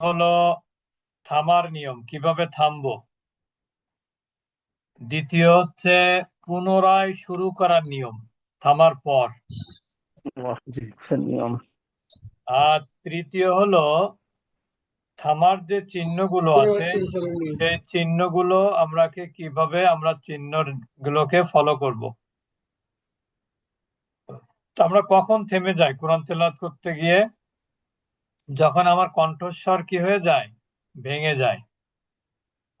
হলো থামার নিয়ম কীভাবে থামবো? দ্বিতীয় হচ্ছে পুনরায় শুরু করার নিয়ম থামার পর। নিয়ম। আর তৃতীয় হলো থামার যে চিহ্নগুলো আছে সেই চিহ্নগুলো আমরাকে কীভাবে আমরা চিহ্ন গুলোকে ফলো করব আমরা কখন থেমে যাই? কোরআন তেলাওয়াত করতে গিয়ে যখন আমার কণ্ঠস্বর কি হয়ে যায়? ভেঙে যায়।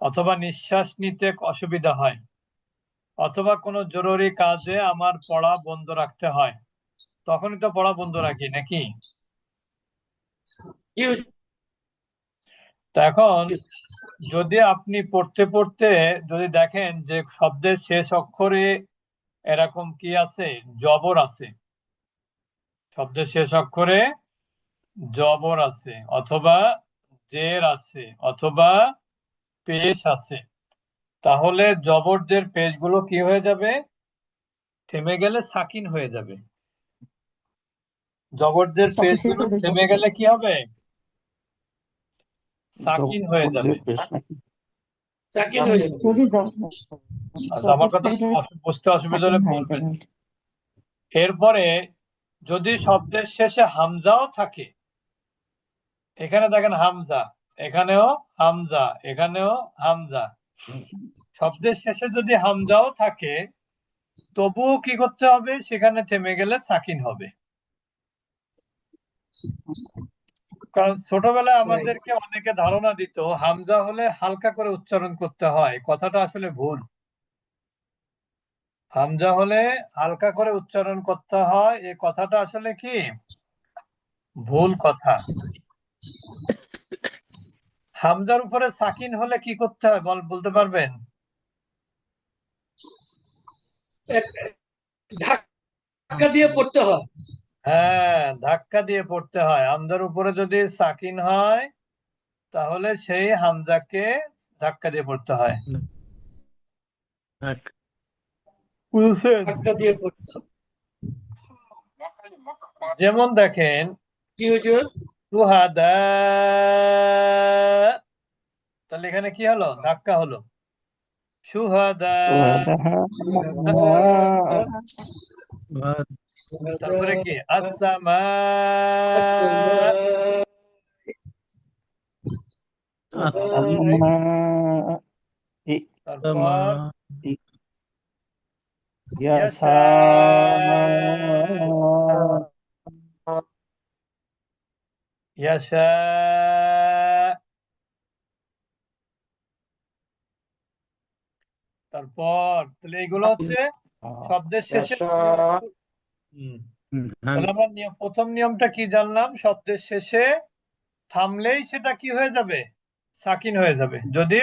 অথবা নিঃশ্বাস নিতে অসুবিধা হয়। অথবা কোনো জরুরি কাজে আমার পড়া বন্ধ রাখতে হয়। তখনই তো পড়া বন্ধ রাখি, নাকি? এখন যদি আপনি পড়তে পড়তে যদি দেখেন যে শব্দের শেষ অক্ষরে এরকম কি আছে? জবর আছে। শব্দের শেষ অক্ষরে জবর আছে অথবা জের আছে অথবা পেশ আছে। তাহলে জবর জবরদের পেশগুলো কি হয়ে যাবে? থেমে গেলে সাকিন হয়ে যাবে। জবরদের পেশগুলো থেমে গেলে কি হবে? সাকিন হয়ে যাবে। সাকিন হয়ে যাবে। আচ্ছা আমার কথা বুঝতে অসুবিধা হলে বলবেন এরপরে যদি শব্দের শেষে হামজাও থাকে এখানে দেখেন হামজা এখানেও হামজা এখানেও হামজা। শব্দের শেষে যদি হামজাও থাকে তবুও কি করতে হবে? সেখানে থেমে গেলে সাকিন হবে। কারণ ছোটবেলায় আমাদেরকে অনেকে ধারণা দিত হামজা হলে হালকা করে উচ্চারণ করতে হয়। কথাটা আসলে ভুল। হামজা হলে হালকা করে উচ্চারণ করতে হয়। এই কথাটা আসলে কি? ভুল কথা। হামজার উপরে সাকিন হলে কি করতে হয়? বল বলতে পারবেন? ধাক্কা দিয়ে পড়তে হয়। হ্যাঁ ধাক্কা দিয়ে পড়তে হয়। হামজার উপরে যদি সাকিন হয় তাহলে সেই হামজাকে ধাক্কা দিয়ে পড়তে হয়। বুঝছেন ধাক্কা দিয়ে পড়তে যেমন দেখেন কি হুজুর সুহাদা তাহলে এখানে কি হলো? ধাক্কা হলো। সুহাদা। তারপরে কি? আসামা তারপর ইয়াশা তারপর তাহলে এগুলো হচ্ছে শব্দের শেষে তাহলে আমরা নিয়ম প্রথম নিয়মটা কি জানলাম? শব্দের শেষে থামলেই সেটা কি হয়ে যাবে? সাকিন হয়ে যাবে। যদি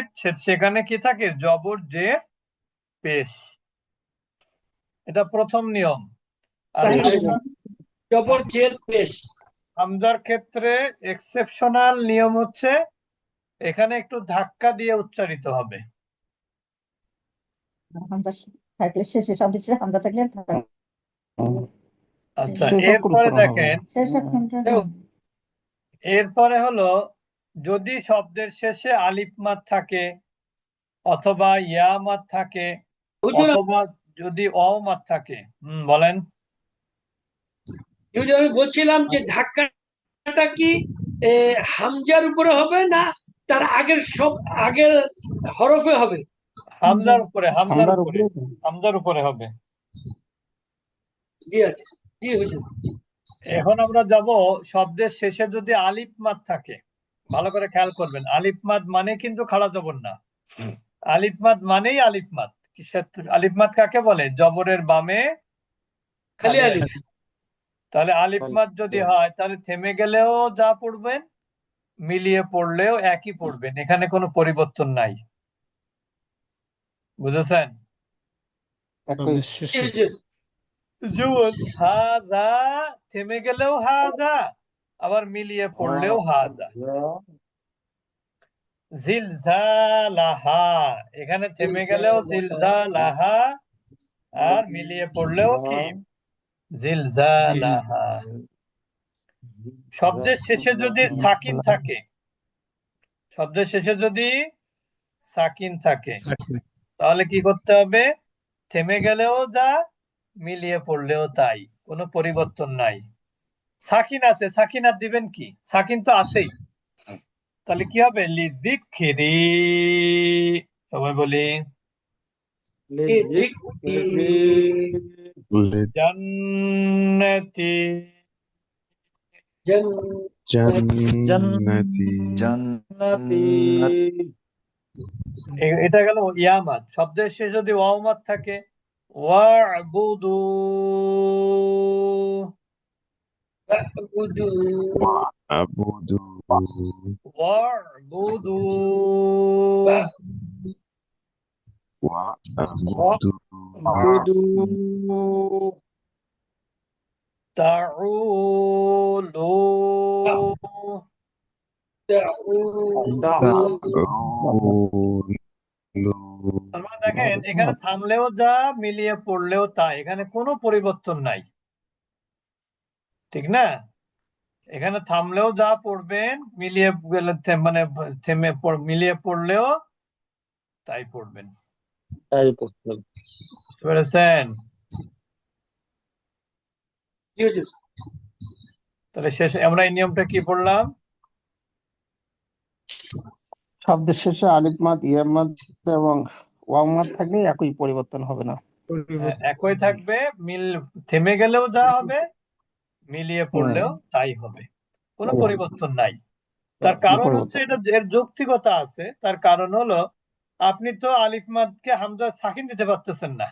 সেখানে কি থাকে? জবর যে পেশ। এটা প্রথম নিয়ম। আর হয়ে জবর জের পেশ। হামজার ক্ষেত্রে এক্সেপশনাল নিয়ম হচ্ছে এখানে একটু ধাক্কা দিয়ে উচ্চারিত হবে। থাকলে শেষে শব্দ শেষে হামজা থাকলে আচ্ছা এরপরে দেখেন। হলো যদি শব্দের শেষে আলিফ মাদ থাকে অথবা ইয়া মাদ থাকে অথবা যদি অ মাদ থাকে হুম বলেন। হুজুর আমি বলছিলাম যে ধাক্কাটা কি হামজার উপরে হবে না তার আগের সব আগের হরফে হবে? হামজার উপরে হামজার উপরে। হামজার উপরে হবে। জি আছে জি হুজুর এখন আমরা যাব শব্দের শেষে যদি আলিফ মাদ থাকে ভালো করে খেয়াল করবেন। আলিফ মাদ মানে কিন্তু খাড়া জবর না। আলিফ মাদ মানেই আলিফ মাদ। কিসের আলিফ মাদ কাকে বলে? জবরের বামে খালি আলিফ। তাহলে আলিফ মাদ যদি হয়। তাহলে থেমে গেলেও যা পড়বেন মিলিয়ে পড়লেও একই পড়বেন। এখানে কোনো পরিবর্তন নাই। বুঝেছেন? যেমন হাজা থেমে গেলেও হাজা আবার মিলিয়ে পড়লেও হাজা। জিলজালাহা এখানে থেমে গেলেও জিলজালাহা আর মিলিয়ে পড়লেও কি? জিলজালাহা। শব্দের শেষে যদি সাকিন থাকে শব্দের শেষে যদি সাকিন থাকে তাহলে কি করতে হবে? থেমে গেলেও যা মিলিয়ে পড়লেও তাই কোনো পরিবর্তন নাই। সাকিন আছে সাকিন আর দিবেন কি? সাকিন তো আছেই। তাহলে কি হবে? লিযিকরি সবাই বলি জান্নাতি। জান্নাতি। এ- এটা গেল ইয়ামাত। শব্দের শেষে যদি ওয়াওমাত থাকে ওয়াবুদু। উদু আবুদু ওয়াবুদু। মানে দেখেন এখানে থামলেও যা মিলিয়ে পড়লেও তা। এখানে কোনো পরিবর্তন নাই। ঠিক না? এখানে থামলেও যা পড়বেন মিলিয়ে গেলে মানে থেমে মিলিয়ে পড়লেও তাই পড়বেন। বুঝতে পেরেছেন? জি হুজুর তাহলে শেষে আমরা এই নিয়মটা কি পড়লাম? শব্দের শেষে আলিফ মাদ ইয়া মাদ এবং ওয়াও মাদ থাকলে একই পরিবর্তন হবে না। হ্যাঁ, একই থাকবে মিল থেমে গেলেও যা হবে মিলিয়ে পড়লেও তাই হবে। কোনো। পরিবর্তন নাই। তার কারণ হচ্ছে এটা এর যৌক্তিকতা আছে তার কারণ হলো আপনি তো আলিফ মাদকে হামজা সাকিন দিতে পারতেছেন না।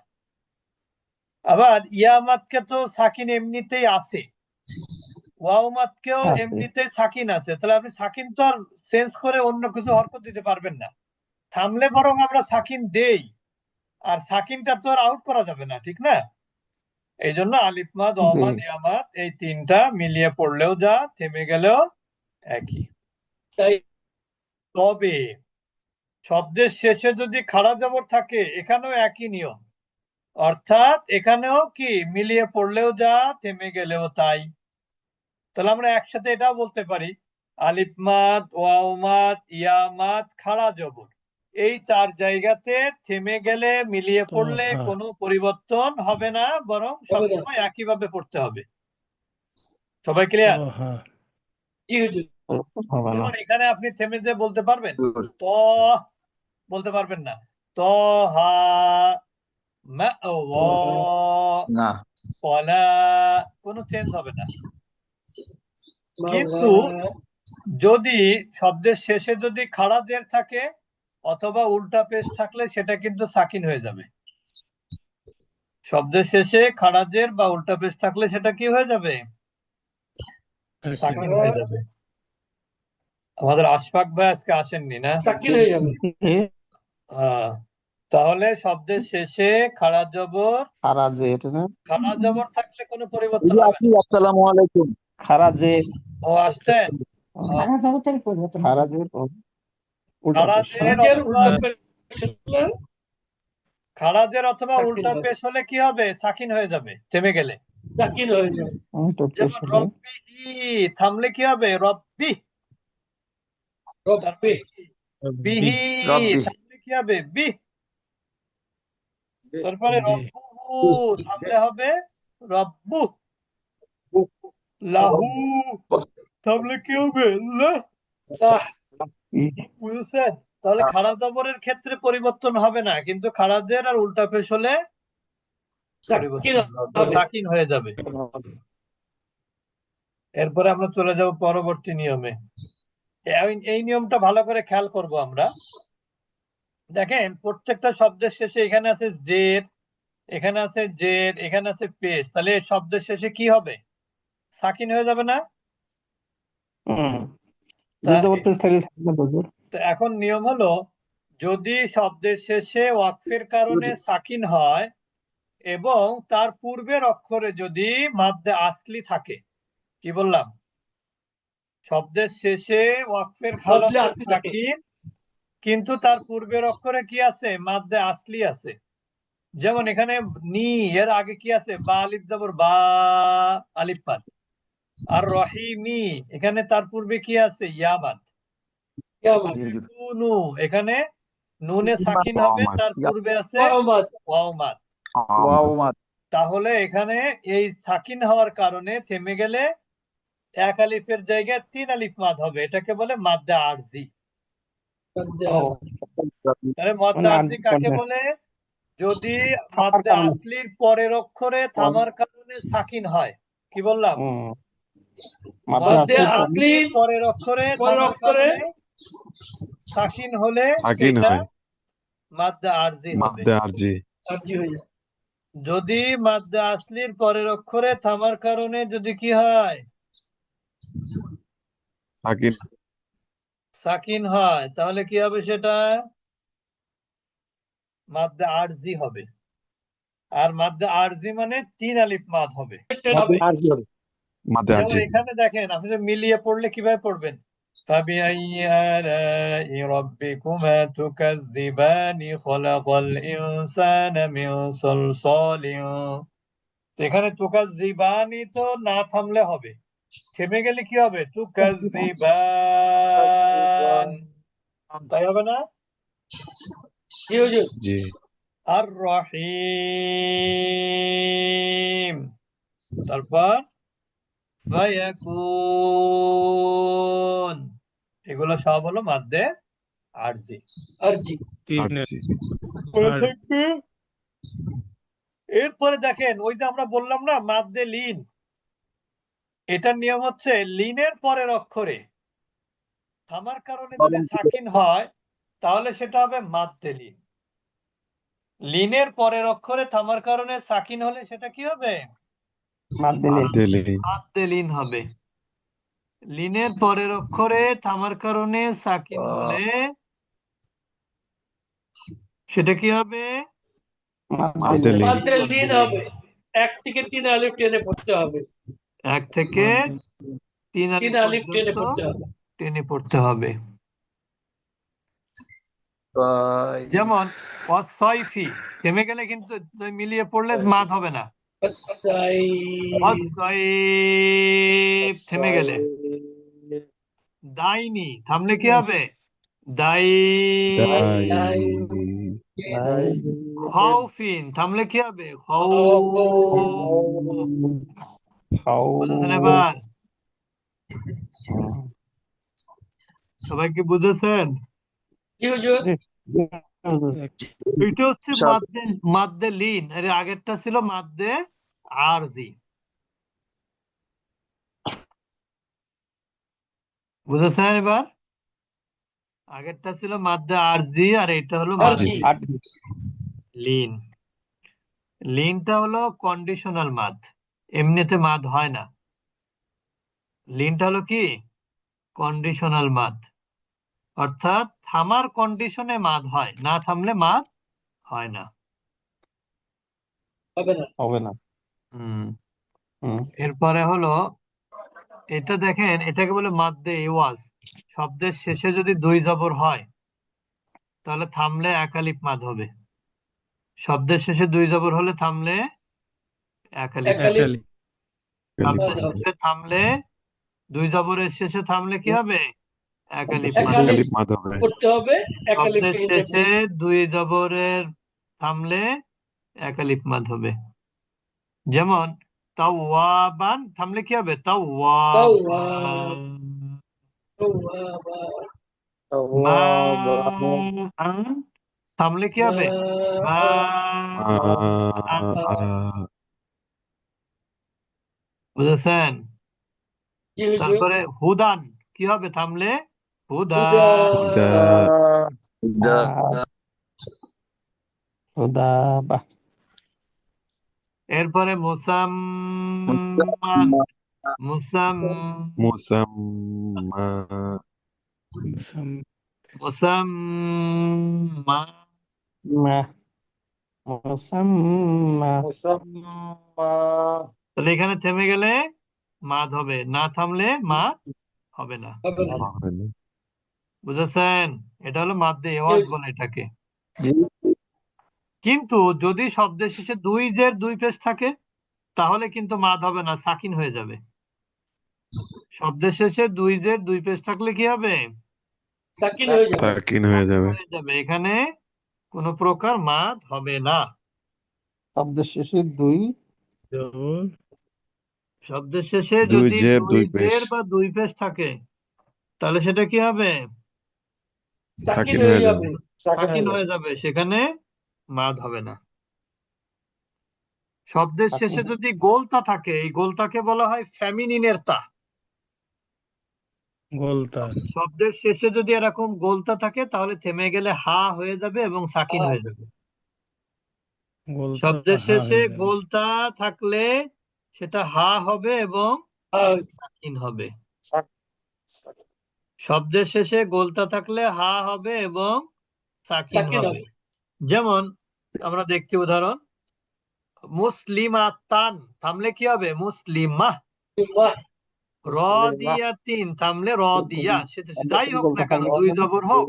আবার ইয়া মাদকে তো সাকিন এমনিতেই আছে। ওয়াও মাদকেও এমনিতেই সাকিন আছে। তাহলে আপনি সাকিন তো আর চেঞ্জ করে অন্য কিছু হরকত দিতে পারবেন না। থামলে বরং আমরা সাকিন দেই। আর সাকিনটা তো আর আউট করা যাবে না ঠিক না? এই জন্য আলিফ মাদ অমাদ ইয়ামাদ এই তিনটা মিলিয়ে পড়লেও যা থেমে গেলেও একই। তাই তবে শব্দের শেষে যদি খাড়া জবর থাকে এখানেও একই নিয়ম। অর্থাৎ এখানেও কি? মিলিয়ে পড়লেও যা থেমে গেলেও তাই। তাহলে আমরা একসাথে এটাও বলতে পারি। আলিফ মাদ ওয়াও মাদ ইয়া খাড়া জবর। এই চার জায়গাতে থেমে গেলে মিলিয়ে পড়লে হ্যাঁ। কোনো পরিবর্তন হবে না বরং। সবসময় একইভাবে পড়তে হবে। সবাই ক্লিয়ার যেমন এখানে আপনি থেমে যে বলতে পারবেন? ত বলতে পারবেন না। ত হা না। ওয়ালা কোনো চেঞ্জ হবে না। কিন্তু যদি শব্দের শেষে যদি খাড়া জের থাকে অথবা উল্টা পেশ থাকলে সেটা কিন্তু সাকিন হয়ে যাবে। শব্দের শেষে খাড়া জের বা উল্টা পেশ থাকলে সেটা কি হয়ে যাবে? সাকিন। হয়ে যাবে। আমাদের আশফাক ভাই আজকে আসেননি না? সাকিন হয়ে যাবে। তাহলে শব্দের শেষে খাড়া জবর খারাজের না? খাড়া জবর থাকলে কোনো পরিবর্তন হবে না। আসসালামু আলাইকুম। খারাজের ও আসছেন পরিবর্তন। খারাজের খারাজের অথবা উল্টা পেশ হলে কি হবে? সাকিন হয়ে যাবে থেমে গেলে। সাকিন হয়ে যাবে। থামলে কি হবে? রব্বি। রব্বে। বিহি কি হবে? বি তারপরে রব্বুহু থামলে হবে রব্বু। লাহু থামলে কি হবে? লাহ তাহলে খাড়া জবরের ক্ষেত্রে পরিবর্তন হবে না কিন্তু খাড়াজের আর উল্টা পেশ হলে সাকিন হয়ে যাবে। এরপরে আমরা চলে যাব পরবর্তী নিয়মে। এই- এই নিয়মটা ভালো করে খেয়াল করব আমরা। দেখেন প্রত্যেকটা শব্দের শেষে এখানে আছে জের এখানে আছে জের এখানে আছে পেশ। তাহলে শব্দের শেষে কি হবে? সাকিন হয়ে যাবে না? এখন নিয়ম হলো যদি শব্দের শেষে ওয়াকফের কারণে সাকিন হয় এবং তার পূর্বের অক্ষরে যদি মাদ্দে আসলি থাকে কি বললাম? শব্দের শেষে ওয়াকফের কারণে সাকিন কিন্তু তার পূর্বের অক্ষরে কি আছে? মাদ্দে আসলি আছে। যেমন এখানে নি এর আগে কি আছে? বা আলিফ জবর বা আলিফ পাদ আর রহিমি এখানে তার পূর্বে কি আছে? ইয়ামাদ এখানে নুনে সাকিন হবে তার পূর্বে আছে কিয়ামত ওয়াও মাদ ওয়াও মাদ তাহলে এখানে এই সাকিন হওয়ার কারণে থেমে গেলে এক আলিফের জায়গায় তিন আলিফ মাদ হবে। এটাকে বলে মাদ্দে আরজি। তাহলে মাদ্দে আরজি আরজি কাকে বলে? যদি মাদ্দে আসলির পরের অক্ষরে থামার কারণে সাকিন হয়। কি বললাম? মাদ্দে আসলি পরের অক্ষরে পরের অক্ষরে সাকিন হলে সাকিন হয়। মাদ্দে আরজি মাদ্দে আরজি। আরজি হয়ে যায় যদি মাদ্দে আসলির পরের অক্ষরে থামার কারণে যদি কি হয়? সাকিন সাকিন হয় তাহলে কি হবে সেটা মাদ্দে আরজি হবে আর মাদ্দে আরজি মানে তিন আলিফ মাদ হবে হবে মাদ্দে যেমন আরজি এখানে দেখেন আপনি যে মিলিয়ে পড়লে কিভাবে পড়বেন فبأي آلاء ربكما تكذبان خلق الإنسان من صلصال তো এখানে তুকাজ্জিবানি তো না থামলে হবে থেমে গেলে কি হবে তুকাজ্জিবান তাই হবে না? জি হুজুর জি। আর রহিম তারপর এগুলো সব হলো আরজি। আরজি। আরজি। এরপরে দেখেন ওই যে আমরা বললাম না মাদ্দে লিন। এটার নিয়ম হচ্ছে লিনের পরের অক্ষরে। থামার কারণে যদি সাকিন হয় তাহলে সেটা হবে মাদ্দে লিন। লিনের পরের অক্ষরে থামার কারণে সাকিন হলে সেটা কি হবে? মাদ্দে লিন। হবে। লিনের পরের অক্ষরে থামার কারণে সাকিন হলে সেটা কি হবে? মাদ্দে লিন। হবে। এক থেকে তিন আলিফ টেনে পড়তে হবে। এক থেকে তিন তিন আলিফ আলিফ টেনে পড়তে হবে। টেনে পড়তে হবে। যেমন অসয়ফি থেমে গেলে কিন্তু মিলিয়ে পড়লে মাদ হবে না। থেমে গেলে। দাইনি থামলে কি হবে? দাই খাউফিন থামলে কি হবে? খাউ এবার সবাই কি বুঝেছেন? এটা হচ্ছে মাদ্দে মাদ্দে লিন। এর আগেরটা ছিল মাদ্দে আরজি। বুঝেছেন এবার? আগেরটা ছিল মাদ্দে আরজি আর এটা হলো লিন। লিনটা হলো কন্ডিশনাল মাদ। এমনিতে মাদ হয় না। লিনটা হলো কি? Conditional mood. অর্থাৎ থামার কন্ডিশনে মাদ হয় না থামলে মাদ হয় না। হবে না। হবে না। হুম। হুম। এরপরে হলো এটা দেখেন এটাকে বলে মাদ্দে ইওয়াজ শব্দের শেষে যদি দুই জবর হয় তাহলে থামলে এক আলিফ মাদ হবে। শব্দের শেষে দুই জবর হলে থামলে এক আলিফ। শব্দের শেষে থামলে দুই জবরের শেষে থামলে কি হবে? হবে শেষে দুই জবরের থামলে এক আলিফ মাদ হবে যেমন তাওয়াবান থামলে কি হবে? তাওয়াবান। থামলে কি হবে? বুঝেছেন? তারপরে হুদান কি হবে থামলে? হুদা হুদা। দা খুদা বাহ এরপরে মুসাম্মান মুসাম মুসাম্মা মুসাম্মা মা মুসাম্মা তাহলে এখানে থেমে গেলে মাদ হবে না থামলে না হবে না। হবে না। বুঝেছেন? এটা হলো মাদ্দে এওয়াজ বলে এটাকে। কিন্তু যদি শব্দের শেষে দুই জের দুই পেশ থাকে তাহলে কিন্তু মাদ হবে না সাকিন হয়ে যাবে। শব্দের শেষে দুই জের দুই পেশ থাকলে কি হবে? সাকিন হয়ে যাবে। সাকিন হয়ে যাবে। এখানে কোনো প্রকার মাদ হবে না। শব্দের শেষে দুই শব্দের শেষে দুই যদি জের, দুই দুই পেশ। জের বা দুই পেশ থাকে তাহলে সেটা কি হবে? সাকিন সাকিন হয়ে হয়ে যাবে। সাকিন হয়ে যাবে। সেখানে মাদ হবে না। শব্দের শেষে যদি গোলতা থাকে এই গোলতাকে বলা হয় ফ্যামিনিনের তা। গোলতা। শব্দের শেষে যদি এরকম গোলতা থাকে তাহলে থেমে গেলে হা হয়ে যাবে এবং সাকিন হয়ে যাবে। গোলতা শব্দের শেষে গোলতা থাকলে সেটা হা হবে এবং সাকিন হবে। শব্দের শেষে গোলতা থাকলে হা হবে এবং সাকিন হবে। যেমন আমরা দেখছি উদাহরণ মুসলিমাতান থামলে কি হবে? মুসলিমা। রদিয়াতিন থামলে রদিয়া। সেটা যাই হোক না কেন দুই জবর হোক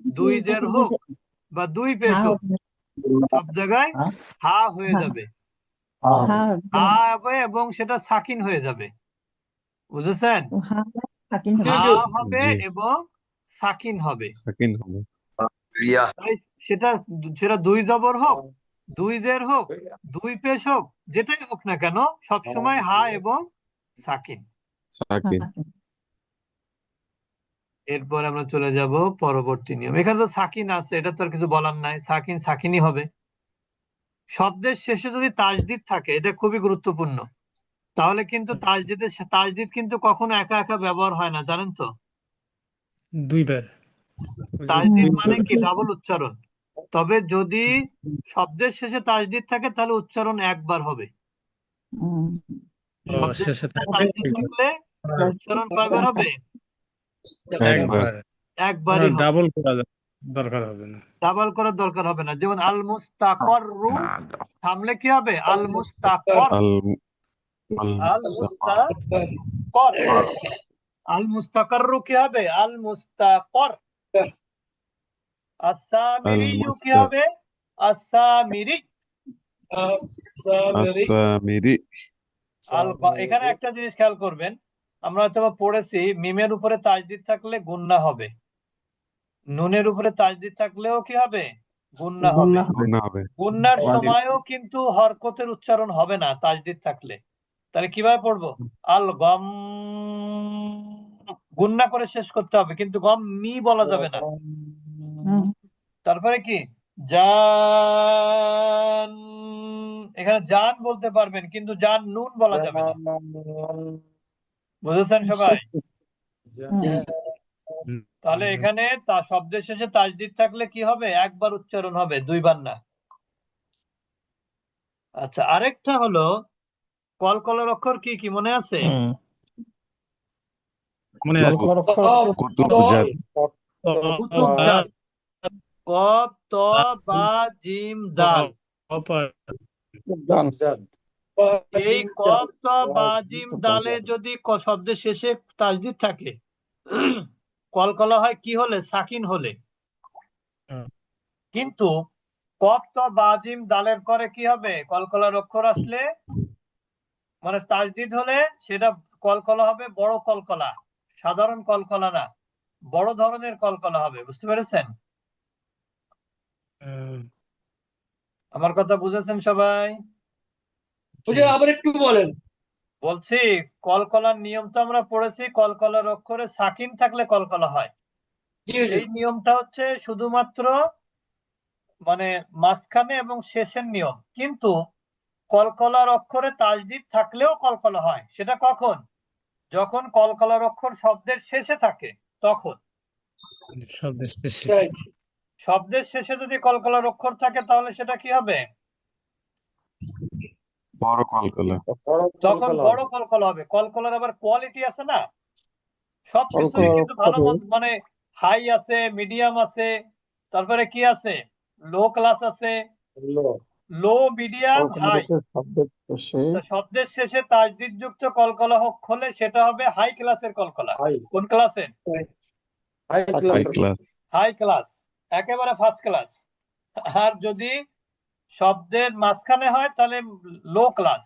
দুই জের হোক বা দুই পেশ হোক সব জায়গায়। হা? হয়ে যাবে। হা হবে। এবং সেটা সাকিন হয়ে যাবে। বুঝেছেন? সাকিন হবে। হা হবে এবং সাকিন হবে। সাকিন হবে। সেটা সেটা দুই জবর হোক দুই জের হোক দুই পেশ হোক যেটাই হোক না কেন সব সময় হা এবং সাকিন। সাকিন। এরপর আমরা চলে যাব পরবর্তী নিয়ম। এখানে তো সাকিন আছে এটা তো আর কিছু বলার নাই। সাকিন সাকিনই হবে। শব্দের শেষে যদি তাজদিদ থাকে এটা খুবই গুরুত্বপূর্ণ। তাহলে কিন্তু তাজদিদের তাজদিদ কিন্তু কখনো একা একা ব্যবহার হয় না জানেন তো? দুইবার। তাজদিদ মানে কি? ডাবল উচ্চারণ। তবে যদি শব্দের শেষে তাজদিদ থাকে তাহলে উচ্চারণ একবার হবে। উচ্চারণ কয়বার হবে? একবারই ডাবল করা যাবে, দরকার হবে না। ডাবল করার দরকার হবে না। যেমন আল মুস্তাকররু থামলে কি হবে? আল মুস্তাকর আল আল আল মুস্তাকর কি হবে আল মুস্তাকর আসামিরিয়ু কি হবে আসামিরি আসামিরি আল এখানে একটা জিনিস খেয়াল করবেন। আমরা হয়তো পড়েছি মিমের উপরে তাজদিদ থাকলে গুন্না হবে। নুনের উপরে তাজদিদ থাকলেও কি হবে? গুন্না হবে। গুন্নার সময়ও কিন্তু হরকতের উচ্চারণ হবে না তাজদিদ থাকলে। তাহলে কীভাবে পড়ব? আল গম গুন্না করে শেষ করতে হবে কিন্তু গম মি বলা যাবে না। তারপরে কি? জান এখানে জান বলতে পারবেন কিন্তু জান নুন বলা যাবে না। বুঝেছেন সবাই? তাহলে এখানে তা শব্দের শেষে তাজদিদ থাকলে কি হবে? একবার উচ্চারণ হবে দুইবার না। আচ্ছা আরেকটা হলো কলকলার অক্ষর কি কি মনে আছে? মনে আছে। ত বা জিম দাল? এই ত বা জিম দালে যদি ক- শব্দের শেষে তাজদিদ থাকে কলকলা হয় কি হলে? সাকিন হলে। হুম। কিন্তু কফ ত বা জিম দালের পরে কি হবে? কলকলার অক্ষর আসলে মানে তাজদিদ হলে সেটা কলকলা হবে বড় কলকলা। সাধারণ কলকলা না বড় ধরনের কলকলা হবে বুঝতে পেরেছেন? আমার কথা বুঝেছেন সবাই? বুঝে আবার একটু বলেন। বলছি কলকলার নিয়ম তো আমরা পড়েছি কলকলার অক্ষরে সাকিন থাকলে কলকলা হয়। এই নিয়মটা হচ্ছে শুধুমাত্র মানে মাঝখানে এবং শেষের নিয়ম। কিন্তু কলকলার অক্ষরে তাজদিদ থাকলেও কলকলা হয়। সেটা কখন? যখন কলকলার অক্ষর শব্দের শেষে থাকে তখন। শব্দের শেষে। শব্দের শেষে যদি কলকলার অক্ষর থাকে তাহলে সেটা কি হবে? বড় কলকলা। তখন বড় কলকলা হবে কলকলার আবার কোয়ালিটি আছে না? সব কলকলার কিন্তু ভালো মন্দ- মানে হাই আছে মিডিয়াম আছে তারপরে কি আছে? লো ক্লাস আছে। Low medium high. শব্দের শেষে শব্দের তাজদিদ যুক্ত কলকলা হোক হলে সেটা হবে হাই ক্লাসের কলকলা। কোন ক্লাসের হাই ক্লাস হাই ক্লাস একেবারে ফার্স্ট ক্লাস আর যদি শব্দের মাঝখানে হয় তাহলে লো ক্লাস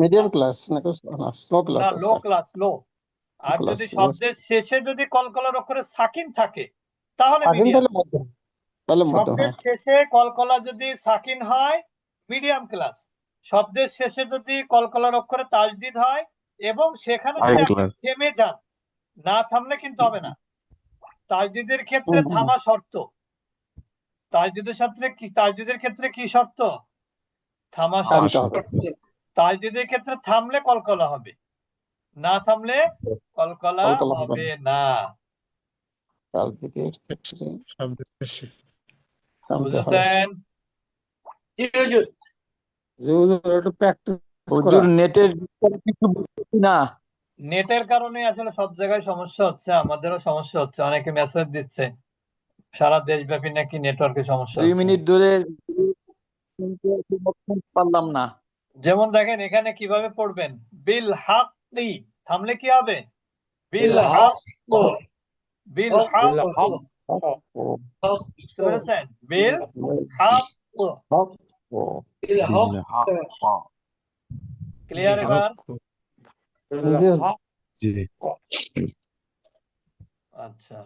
মিডিয়াম ক্লাস না ক্লাস লো ক্লাস লো আর যদি. শব্দের শেষে যদি কলকলার অক্ষরে সাকিন থাকে তাহলে মিডিয়াম তাহলে হ্যাঁ। শেষে কলকলা যদি সাকিন হয় মিডিয়াম ক্লাস। শব্দের শেষে যদি কলকলার অক্ষরে তাজদিদ হয় এবং সেখানে থেমে যান। না থামলে কিন্তু হবে না। তাজদিদের ক্ষেত্রে। থামা শর্ত। তাজদিদের সাথে কি তাজদিদের ক্ষেত্রে কি শর্ত? থামা শর্ত। তাজদিদের ক্ষেত্রে থামলে কলকলা হবে। না থামলে কলকলা হবে না। তাজদিদের ক্ষেত্রে শব্দের শেষে। থামতে হবে জি হুজুর একটু প্র্যাকটিস হুজুর নেটের কিছু না। নেটের কারণে আসলে সব জায়গায় সমস্যা হচ্ছে আমাদেরও সমস্যা হচ্ছে। অনেকে মেসেজ দিচ্ছে সারা দেশব্যাপী নাকি নেটওয়ার্কের সমস্যা দুই মিনিট ধরে পারলাম না। যেমন দেখেন এখানে কীভাবে পড়বেন? বিল হাক্কি। থামলে কি হবে? বিল হাক বিল হক হাক হক বুঝতে পেরেছেন বিল ক্লিয়ার এবার আচ্ছা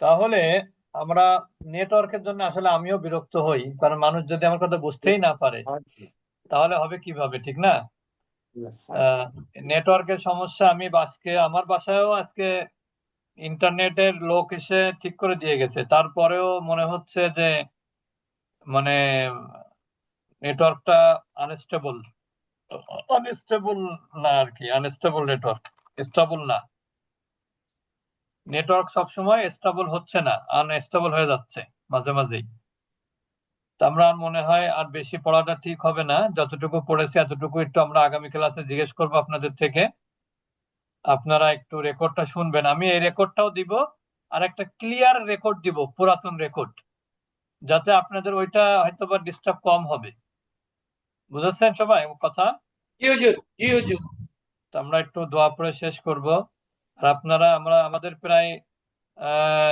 তাহলে আমরা নেটওয়ার্কের জন্য আসলে আমিও বিরক্ত হই কারণ মানুষ যদি আমার কথা বুঝতেই না পারে তাহলে হবে কীভাবে ঠিক না? নেটওয়ার্কের সমস্যা আমি আজকে আমার বাসায়ও আজকে ইন্টারনেটের লোক এসে ঠিক করে দিয়ে গেছে। তারপরেও মনে হচ্ছে যে মানে নেটওয়ার্কটা আনস্টেবল আনস্টেবল না আর কি আনস্টেবল নেটওয়ার্ক স্টেবল না। নেটওয়ার্ক সবসময় স্টেবল হচ্ছে না আনস্টেবল হয়ে যাচ্ছে, মাঝে মাঝেই। আমরা আর মনে হয় আর বেশি পড়াটা ঠিক হবে না। যতটুকু পড়েছি এতটুকু একটু আমরা আগামী ক্লাসে জিজ্ঞেস করব আপনাদের থেকে। আপনারা একটু রেকর্ডটা শুনবেন। আমি এই রেকর্ডটাও দিব আর একটা ক্লিয়ার রেকর্ড দিব পুরাতন রেকর্ড যাতে আপনাদের ওইটা হয়তো বা ডিস্টার্ব কম হবে। বুঝেছেন সবাই কথা? আমরা একটু দোয়া পড়ে শেষ করব। আর আপনারা আমরা আমাদের প্রায় আহ